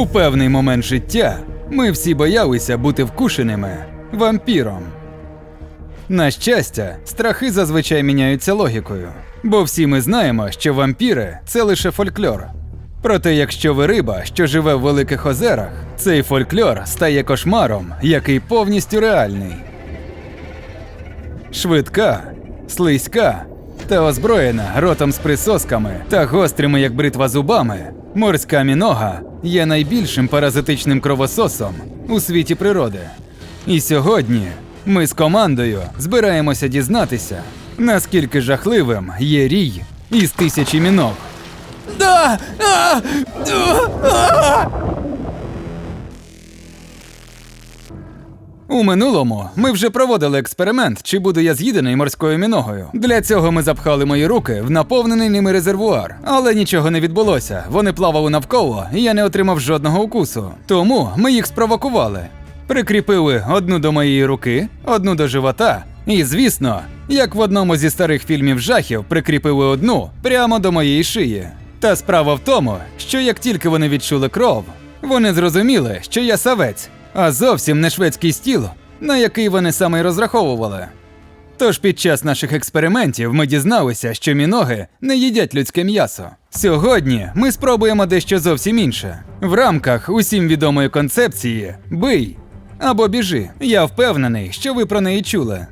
У певний момент життя ми всі боялися бути вкушеними вампіром. На щастя, страхи зазвичай міняються логікою, бо всі ми знаємо, що вампіри це лише фольклор. Проте, якщо ви риба, що живе в великих озерах, цей фольклор стає кошмаром, який повністю реальний. Швидка, слизька та озброєна ротом з присосками та гострими, як бритва зубами, морська мінога є найбільшим паразитичним кровососом у світі природи. І сьогодні ми з командою збираємося дізнатися, наскільки жахливим є рій із тисячі міног. Да! А! А! У минулому ми вже проводили експеримент, чи буду я з'їдений морською міногою. Для цього ми запхали мої руки в наповнений ними резервуар, але нічого не відбулося. Вони плавали навколо, і я не отримав жодного укусу. Тому ми їх спровокували. Прикріпили одну до моєї руки, одну до живота, і, звісно, як в одному зі старих фільмів жахів, прикріпили одну прямо до моєї шиї. Та справа в тому, що як тільки вони відчули кров, вони зрозуміли, що я савець, а зовсім не шведський стіл, на який вони саме й розраховували. Тож під час наших експериментів ми дізналися, що міноги не їдять людське м'ясо. Сьогодні ми спробуємо дещо зовсім інше. В рамках усім відомої концепції бий або біжи. Я впевнений, що ви про неї чули.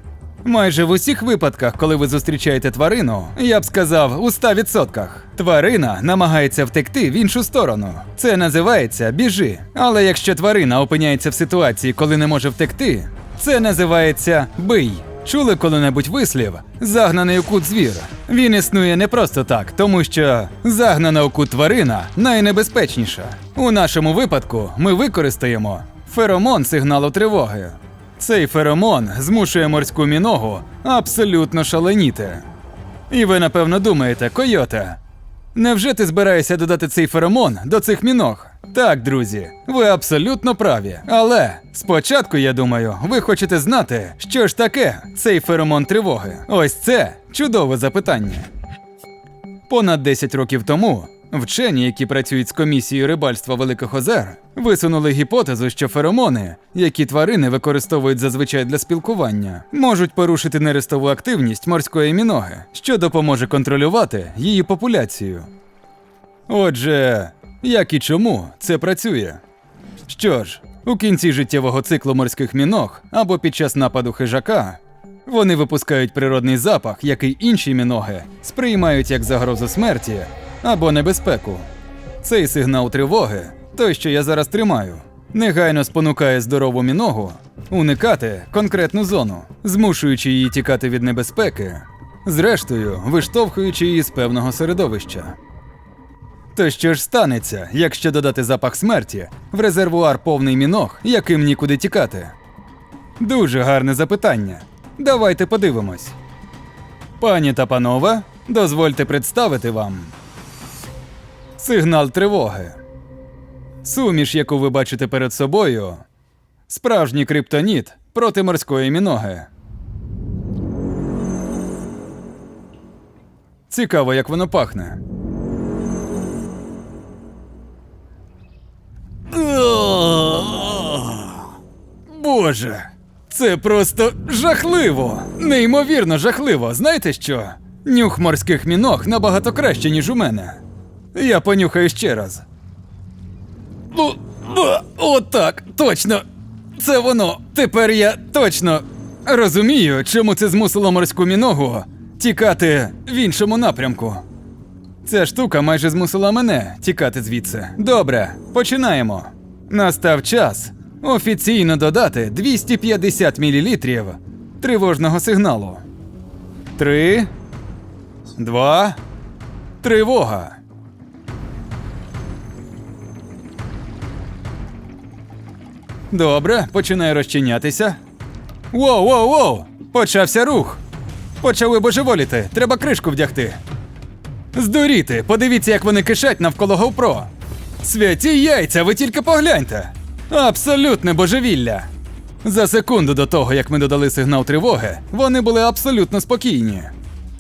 Майже в усіх випадках, коли ви зустрічаєте тварину, я б сказав у 100%. Тварина намагається втекти в іншу сторону. Це називається біжи. Але якщо тварина опиняється в ситуації, коли не може втекти, це називається бий. Чули коли-небудь вислів загнаний у кут звір. Він існує не просто так, тому що загнана у кут тварина найнебезпечніша. У нашому випадку ми використаємо феромон сигналу тривоги. Цей феромон змушує морську міногу абсолютно шаленіти. І ви напевно думаєте, койоте, невже ти збираєшся додати цей феромон до цих міног? Так, друзі, ви абсолютно праві. Але спочатку, я думаю, ви хочете знати, що ж таке цей феромон тривоги. Ось це чудове запитання. Понад 10 років тому вчені, які працюють з комісією рибальства Великих Озер, висунули гіпотезу, що феромони, які тварини використовують зазвичай для спілкування, можуть порушити нерестову активність морської міноги, що допоможе контролювати її популяцію. Отже, як і чому це працює? Що ж, у кінці життєвого циклу морських міног або під час нападу хижака вони випускають природний запах, який інші міноги сприймають як загрозу смерті або небезпеку. Цей сигнал тривоги, той, що я зараз тримаю, негайно спонукає здорову міногу уникати конкретну зону, змушуючи її тікати від небезпеки, зрештою виштовхуючи її з певного середовища. То що ж станеться, якщо додати запах смерті в резервуар повний міног, яким нікуди тікати? Дуже гарне запитання. Давайте подивимось. Пані та панове, дозвольте представити вам сигнал тривоги. Суміш, яку ви бачите перед собою, справжній криптоніт проти морської міноги. Цікаво, як воно пахне. Боже, це просто жахливо! Неймовірно жахливо. Знаєте що? Нюх морських міног набагато краще, ніж у мене. Я понюхаю ще раз. О, о, о, точно. Це воно. Тепер я точно розумію, чому це змусило морську міногу тікати в іншому напрямку. Ця штука майже змусила мене тікати звідси. Добре, починаємо. Настав час офіційно додати 250 мл тривожного сигналу. Три. Два. Тривога. Добре, починає розчинятися. Воу, воу, воу! Почався рух. Почали божеволіти. Треба кришку вдягти. Здуріти, подивіться, як вони кишать навколо GoPro. Святі яйця, ви тільки погляньте. Абсолютне божевілля. За секунду до того, як ми додали сигнал тривоги, вони були абсолютно спокійні.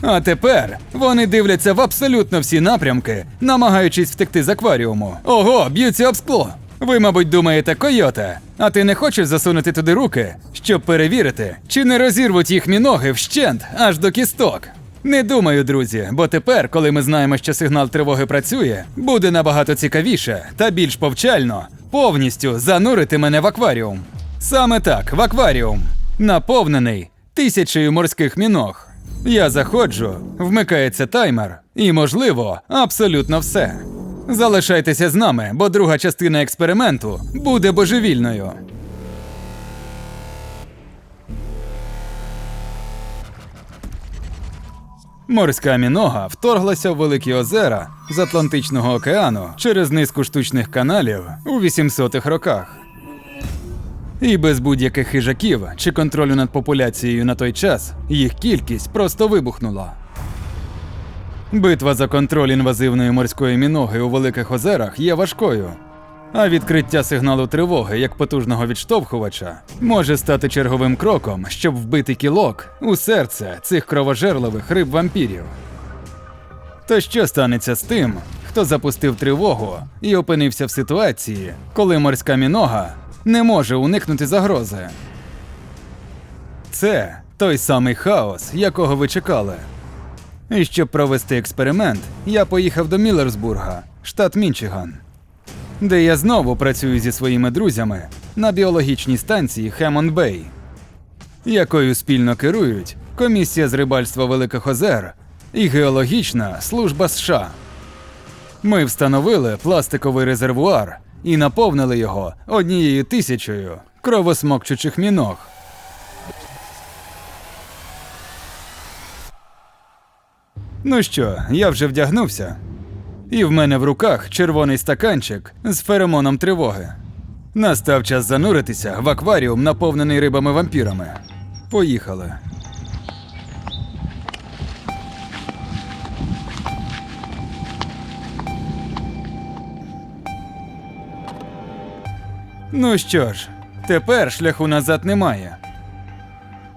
А тепер вони дивляться в абсолютно всі напрямки, намагаючись втекти з акваріуму. Ого, б'ються об скло. Ви, мабуть, думаєте, койоте, а ти не хочеш засунути туди руки, щоб перевірити, чи не розірвуть їх міноги вщент аж до кісток. Не думаю, друзі, бо тепер, коли ми знаємо, що сигнал тривоги працює, буде набагато цікавіше та більш повчально повністю занурити мене в акваріум. Саме так, в акваріум, наповнений тисячею морських міног. Я заходжу, вмикається таймер, і, можливо, абсолютно все. Залишайтеся з нами, бо друга частина експерименту буде божевільною. Морська мінога вторглася в Великі озера з Атлантичного океану через низку штучних каналів у 800-х роках. І без будь-яких хижаків чи контролю над популяцією на той час їх кількість просто вибухнула. Битва за контроль інвазивної морської міноги у Великих озерах є важкою. А відкриття сигналу тривоги як потужного відштовхувача може стати черговим кроком, щоб вбити кілок у серце цих кровожерливих риб вампірів. То що станеться з тим, хто запустив тривогу і опинився в ситуації, коли морська мінога не може уникнути загрози? Це той самий хаос, якого ви чекали. І щоб провести експеримент, я поїхав до Міллерсбурга, штат Мінчиган, де я знову працюю зі своїми друзями на біологічній станції Хеммонд Бей, якою спільно керують Комісія з рибальства Великих Озер і Геологічна служба США. Ми встановили пластиковий резервуар і наповнили його однією тисячею кровосмокчучих міног. Ну що, я вже вдягнувся. І в мене в руках червоний стаканчик з феромоном тривоги. Настав час зануритися в акваріум, наповнений рибами-вампірами. Поїхали. Ну що ж, тепер шляху назад немає.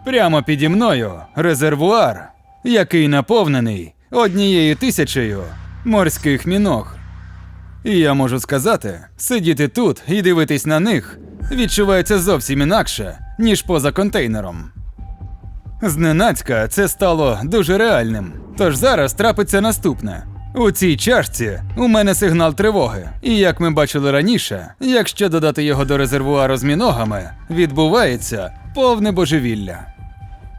Прямо піді мною резервуар, який наповнений однією тисячею морських міног. І я можу сказати, сидіти тут і дивитись на них відчувається зовсім інакше, ніж поза контейнером. Зненацька це стало дуже реальним. Тож зараз трапиться наступне. У цій чашці у мене сигнал тривоги, і як ми бачили раніше, якщо додати його до резервуару з міногами, відбувається повне божевілля.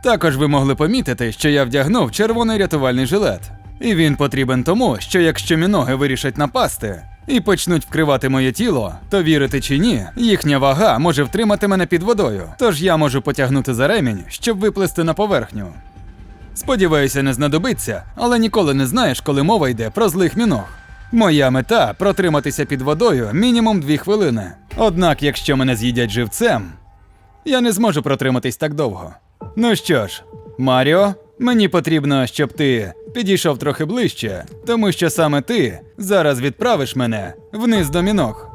Також ви могли помітити, що я вдягнув червоний рятувальний жилет. І він потрібен тому, що якщо міноги вирішать напасти і почнуть вкривати моє тіло, то вірити чи ні, їхня вага може втримати мене під водою. Тож я можу потягнути за ремінь, щоб виплисти на поверхню. Сподіваюся, не знадобиться, але ніколи не знаєш, коли мова йде про злих міног. Моя мета протриматися під водою мінімум дві хвилини. Однак, якщо мене з'їдять живцем, я не зможу протриматись так довго. Ну що ж, Маріо, мені потрібно, щоб ти підійшов трохи ближче, тому що саме ти зараз відправиш мене вниз до міног.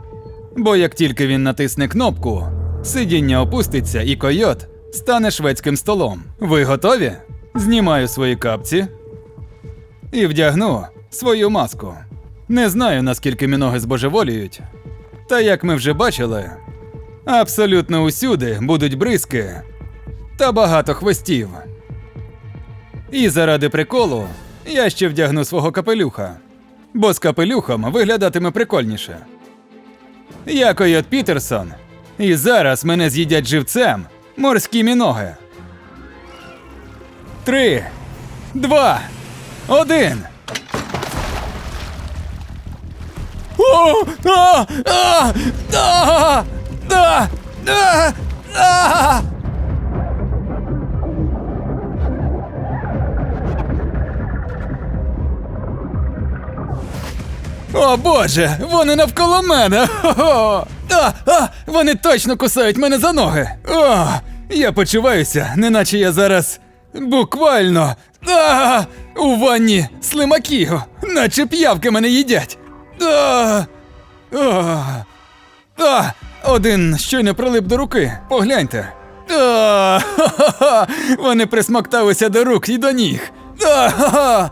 Бо як тільки він натисне кнопку, сидіння опуститься і койот стане шведським столом. Ви готові? Знімаю свої капці і вдягну свою маску. Не знаю, наскільки міноги збожеволіють. Та як ми вже бачили, абсолютно усюди будуть бризки та багато хвостів. І заради приколу я ще вдягну свого капелюха, бо з капелюхом виглядатиме прикольніше. Я Койот Пітерсон, і зараз мене з'їдять живцем морські міноги. Три, два, один. О! А! А! А! А! А! А! О боже, вони навколо мене. Хо-хо! А, а, вони точно кусають мене за ноги. О, я почуваюся, неначе я зараз буквально а, у ванні слимаків, наче п'явки мене їдять. А, а, а, один щойно прилип до руки. Погляньте. А, ха-ха-ха, вони присмокталися до рук і до ніг. А, ха-ха.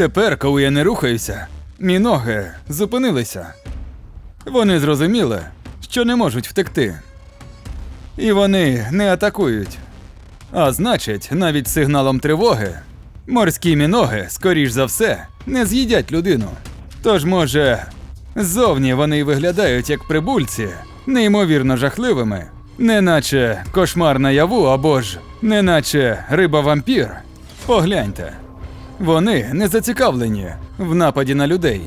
Тепер, коли я не рухаюся, мі ноги зупинилися. Вони зрозуміли, що не можуть втекти. І вони не атакують. А значить, навіть сигналом тривоги морські міноги, скоріш за все, не з'їдять людину. Тож, може, ззовні вони виглядають як прибульці, неймовірно жахливими, неначе кошмар наяву або ж неначе риба-вампір. Погляньте. Вони не зацікавлені в нападі на людей.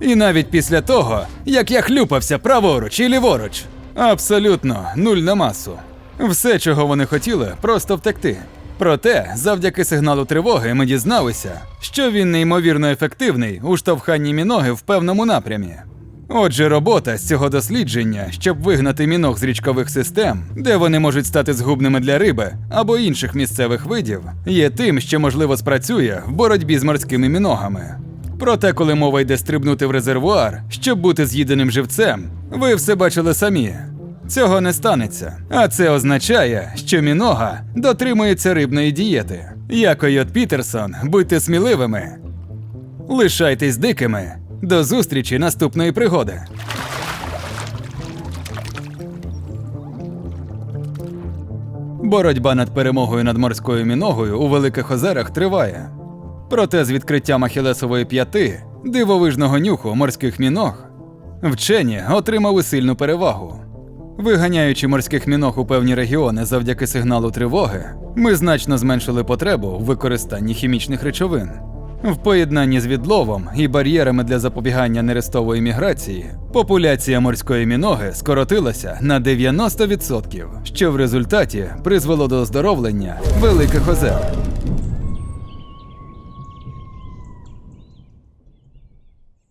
І навіть після того, як я хлюпався праворуч і ліворуч, абсолютно нуль на масу. Все, чого вони хотіли, просто втекти. Проте, завдяки сигналу тривоги, ми дізналися, що він неймовірно ефективний у штовханні міноги в певному напрямі. Отже, робота з цього дослідження, щоб вигнати міног з річкових систем, де вони можуть стати згубними для риби або інших місцевих видів, є тим, що можливо спрацює в боротьбі з морськими міногами. Проте, коли мова йде стрибнути в резервуар, щоб бути з'їденим живцем, ви все бачили самі. Цього не станеться. А це означає, що мінога дотримується рибної дієти. Я Койот Пітерсон, будьте сміливими. Лишайтесь дикими. До зустрічі наступної пригоди. Боротьба над перемогою над морською міногою у Великих озерах триває. Проте з відкриттям ахілесової п'яти, дивовижного нюху морських міног, вчені отримали сильну перевагу. Виганяючи морських міног у певні регіони завдяки сигналу тривоги, ми значно зменшили потребу в використанні хімічних речовин. В поєднанні з відловом і бар'єрами для запобігання нерестової міграції, популяція морської міноги скоротилася на 90%, що в результаті призвело до оздоровлення великих озер.